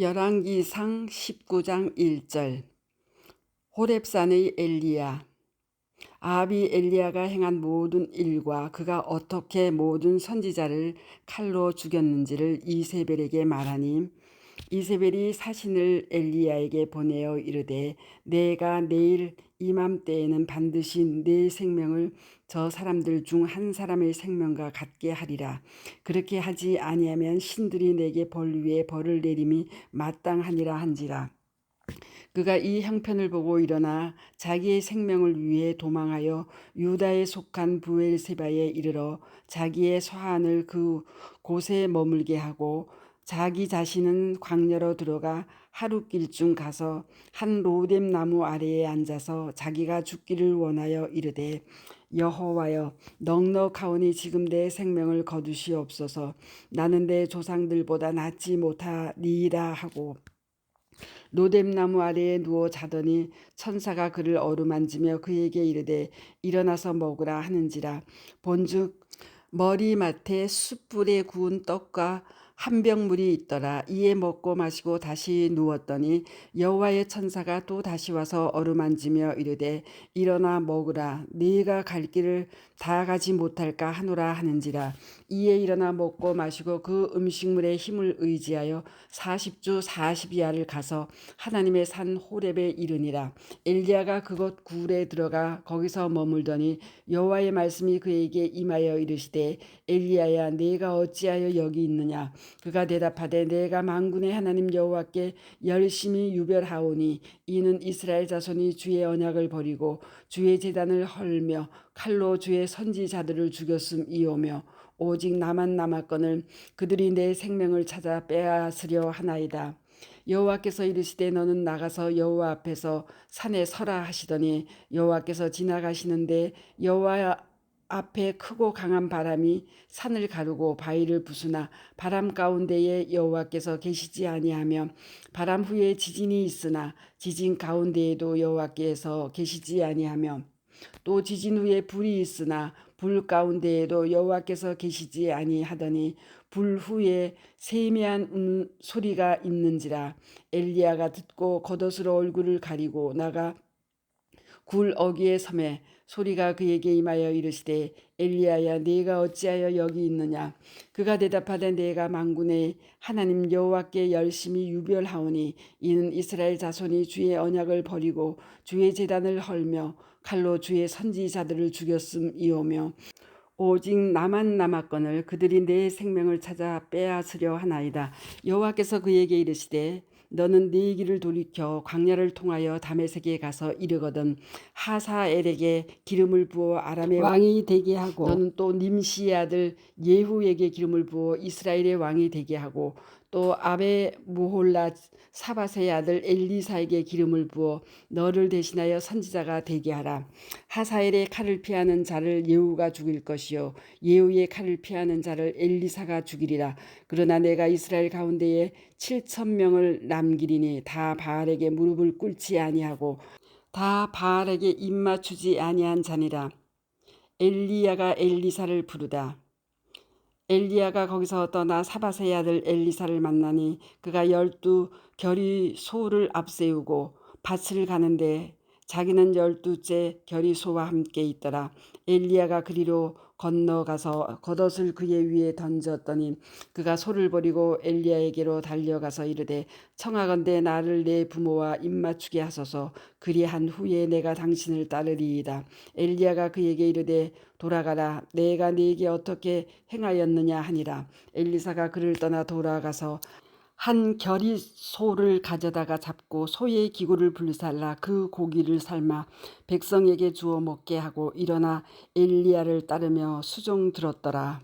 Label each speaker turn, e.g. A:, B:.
A: 열왕기상 19장 1절. 호렙산의 엘리야. 아합이 엘리야가 행한 모든 일과 그가 어떻게 모든 선지자를 칼로 죽였는지를 이세벨에게 말하니 이세벨이 사신을 엘리야에게 보내어 이르되 내가 내일 이맘때에는 반드시 내 생명을 저 사람들 중 한 사람의 생명과 같게 하리라. 그렇게 하지 아니하면 신들이 내게 벌 위에 벌을 내림이 마땅하니라 한지라. 그가 이 형편을 보고 일어나 자기의 생명을 위해 도망하여 유다에 속한 부엘세바에 이르러 자기의 서한을 그 곳에 머물게 하고 자기 자신은 광야로 들어가 하룻길쯤 가서 한 로뎀 나무 아래에 앉아서 자기가 죽기를 원하여 이르되 여호와여 넉넉하오니 지금 내 생명을 거두시옵소서. 나는 내 조상들보다 낫지 못하니이다 하고 노뎀나무 아래에 누워 자더니 천사가 그를 어루만지며 그에게 이르되 일어나서 먹으라 하는지라. 본즉 머리맡에 숯불에 구운 떡과 한 병 물이 있더라. 이에 먹고 마시고 다시 누웠더니 여호와의 천사가 또 다시 와서 어루만지며 이르되 일어나 먹으라. 네가 갈 길을 다 가지 못할까 하노라 하는지라. 이에 일어나 먹고 마시고 그 음식물의 힘을 의지하여 40주 40야를 가서 하나님의 산 호렙에 이르니라. 엘리야가 그곳 굴에 들어가 거기서 머물더니 여호와의 말씀이 그에게 임하여 이르시되 엘리야야 네가 어찌하여 여기 있느냐 그가 대답하되 내가 만군의 하나님 여호와께 열심히 유별하오니 이는 이스라엘 자손이 주의 언약을 버리고 주의 제단을 헐며 칼로 주의 선지자들을 죽였음이오며 오직 나만 남았거늘 그들이 내 생명을 찾아 빼앗으려 하나이다. 여호와께서 이르시되 너는 나가서 여호와 앞에서 산에 서라 하시더니 여호와께서 지나가시는데 여호와 앞에 크고 강한 바람이 산을 가르고 바위를 부수나 바람 가운데에 여호와께서 계시지 아니하며 바람 후에 지진이 있으나 지진 가운데에도 여호와께서 계시지 아니하며 또 지진 후에 불이 있으나 불 가운데에도 여호와께서 계시지 아니하더니 불 후에 세미한 음, 소리가 있는지라 엘리야가 듣고 겉옷으로 얼굴을 가리고 나가 굴 어귀에 섬에 소리가 그에게 임하여 이르시되 엘리야야 네가 어찌하여 여기 있느냐? 그가 대답하되 내가 만군의 하나님 여호와께 열심히 유별하오니 이는 이스라엘 자손이 주의 언약을 버리고 주의 제단을 헐며 칼로 주의 선지자들을 죽였음이오며 오직 나만 남았거늘 그들이 내 생명을 찾아 빼앗으려 하나이다. 여호와께서 그에게 이르시되 너는 네 길을 돌이켜 광야를 통하여 다메섹에 가서 이르거든. 하사엘에게 기름을 부어 아람의 왕이 되게 하고 너는 또 님시의 아들 예후에게 기름을 부어 이스라엘의 왕이 되게 하고 또 아베 무홀라 사바세의 아들 엘리사에게 기름을 부어 너를 대신하여 선지자가 되게 하라. 하사엘의 칼을 피하는 자를 예후가 죽일 것이요 예후의 칼을 피하는 자를 엘리사가 죽이리라. 그러나 내가 이스라엘 가운데에 7천 명을 남기리니 다 바알에게 무릎을 꿇지 아니하고 다 바알에게 입 맞추지 아니한 자니라. 엘리야가 엘리사를 부르다. 엘리야가 거기서 떠나 사바세의 아들 엘리사를 만나니 그가 열두 결이 소를 앞세우고 밭을 가는데 자기는 열두째 결이 소와 함께 있더라. 엘리야가 그리로 건너가서 겉옷을 그의 위에 던졌더니 그가 소를 버리고 엘리야에게로 달려가서 이르되 청하건대 나를 내 부모와 입맞추게 하소서 그리한 후에 내가 당신을 따르리이다. 엘리야가 그에게 이르되 돌아가라 내가 네게 어떻게 행하였느냐 하니라. 엘리사가 그를 떠나 돌아가서 한 결이 소를 가져다가 잡고 소의 기구를 불살라 그 고기를 삶아 백성에게 주어 먹게 하고 일어나 엘리야를 따르며 수종 들었더라.